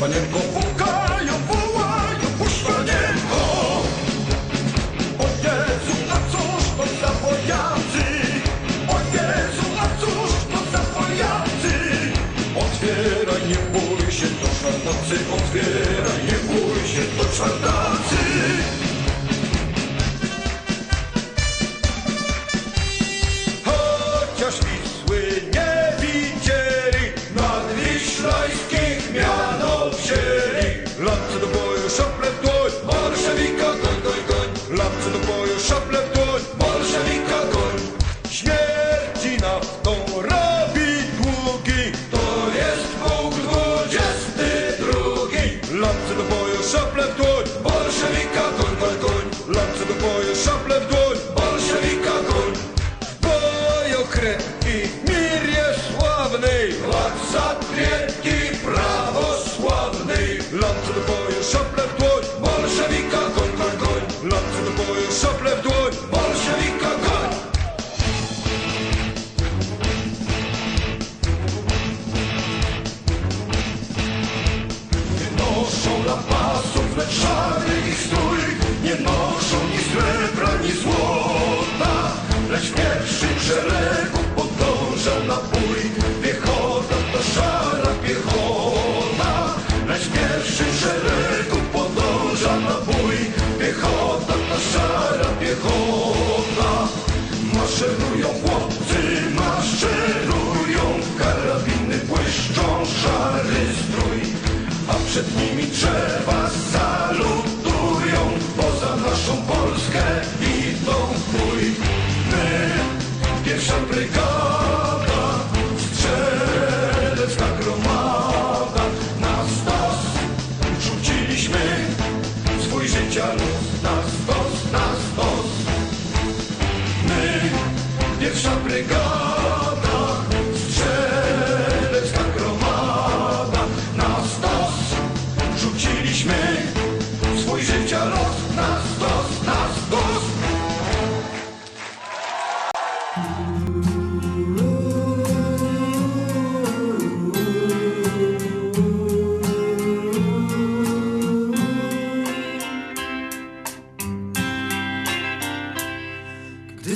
panienko. Pukają, wołają, puść panienko O Jezu, a cóż to za wojacy O Jezu, a cóż to za wojacy Otwieraj, nie bój się, do szarnacy Otwieraj, nie bój się, do szarnacy władca wielki, prawosławny, lance do boju, szable w dłoń, bolszewika, koń, koń, koń, lance do boju, szable w dłoń, bolszewika, koń. Nie noszą lampasów, lecz szary ich Nie noszą ni srebra, ni złota Lecz w pierwszym piechota Maszerują chłopcy, maszerują. Karabiny błyszczą, szary strój. A przed nimi drzewa salutują Poza naszą Polskę idą w bój. My, pierwsza brygada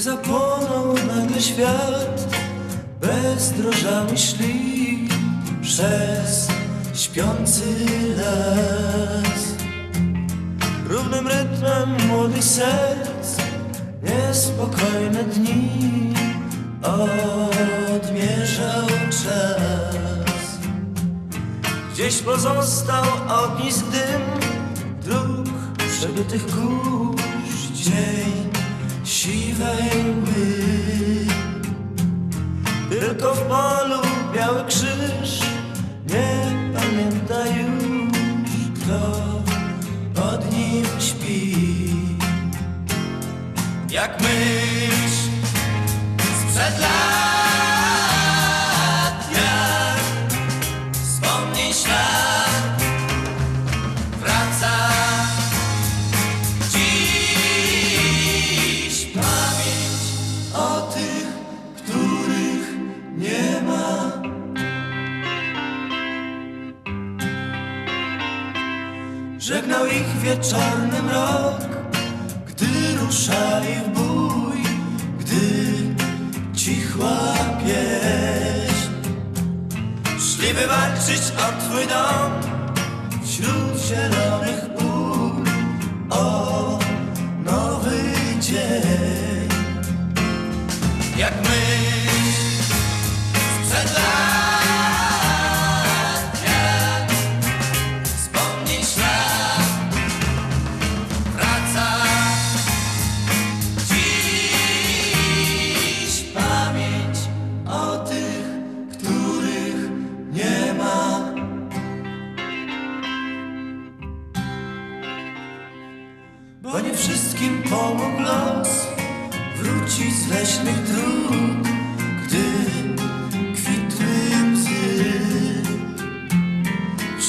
zapłonął nagle świat, bezdrożami szli przez śpiący las. Równym rytmem młodych serc, niespokojne dni odmierzał czas. Gdzieś pozostał ognisk dym dróg przebytych kurz dzień siwej mgły. Tylko w polu biały krzyż nie pamięta już kto pod nim śpi. Jak mysz Żegnał ich wieczorny mrok, gdy ruszali w bój, gdy cichła pieśń. Szli wywalczyć o twój dom wśród zielonych pól o nowy dzień. Jak myśl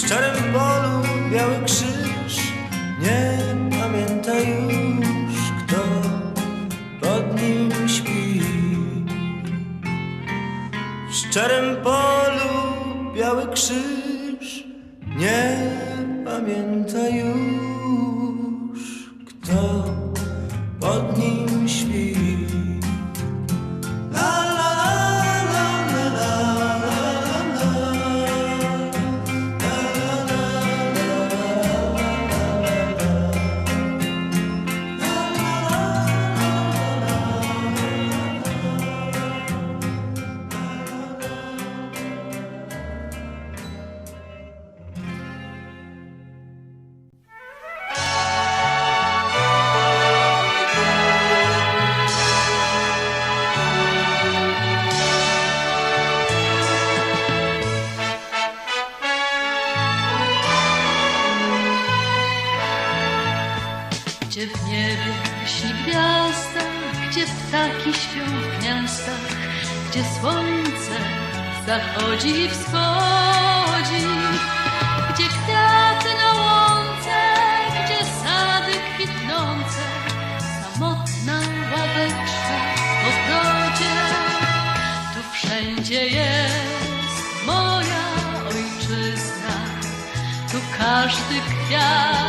szczerym polu biały krzyż. Nie pamięta już, kto pod nim śpi. W szczerym polu biały krzyż. Nie pamięta już, Gdzie w niebie śni gwiazda, gdzie ptaki śpią w gniazdach, gdzie słońce zachodzi i wschodzi, gdzie kwiaty na łące, gdzie sady kwitnące, samotna ławeczka w ogrodzie. Tu wszędzie jest moja ojczyzna, tu każdy kwiat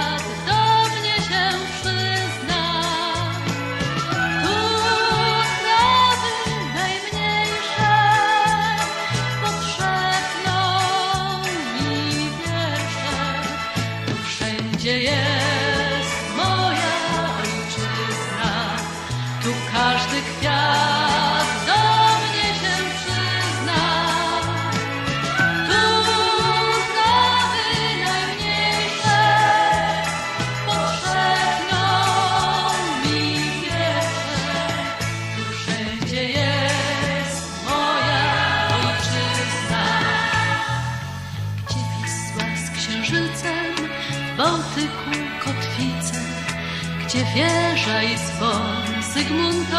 wieża i dzwon Zygmuntowski,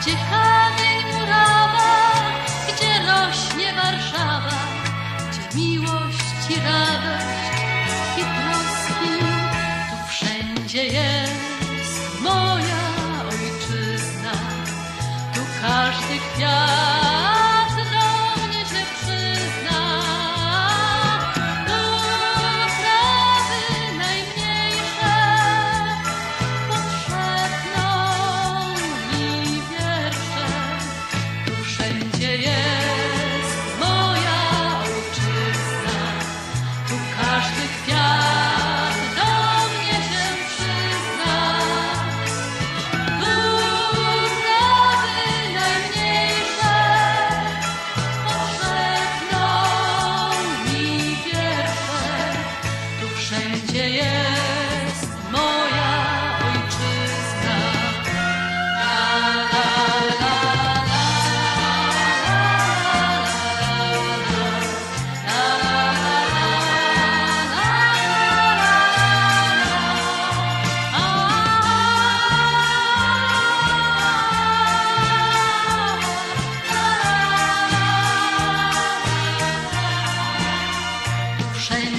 gdzie kamień murawa, gdzie rośnie Warszawa, gdzie miłość i radość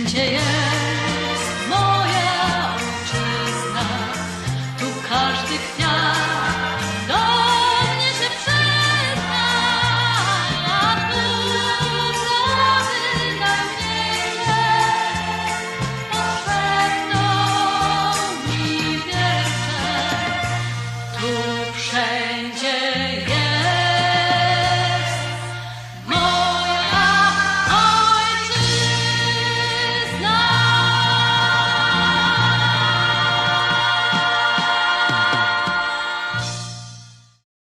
Jaya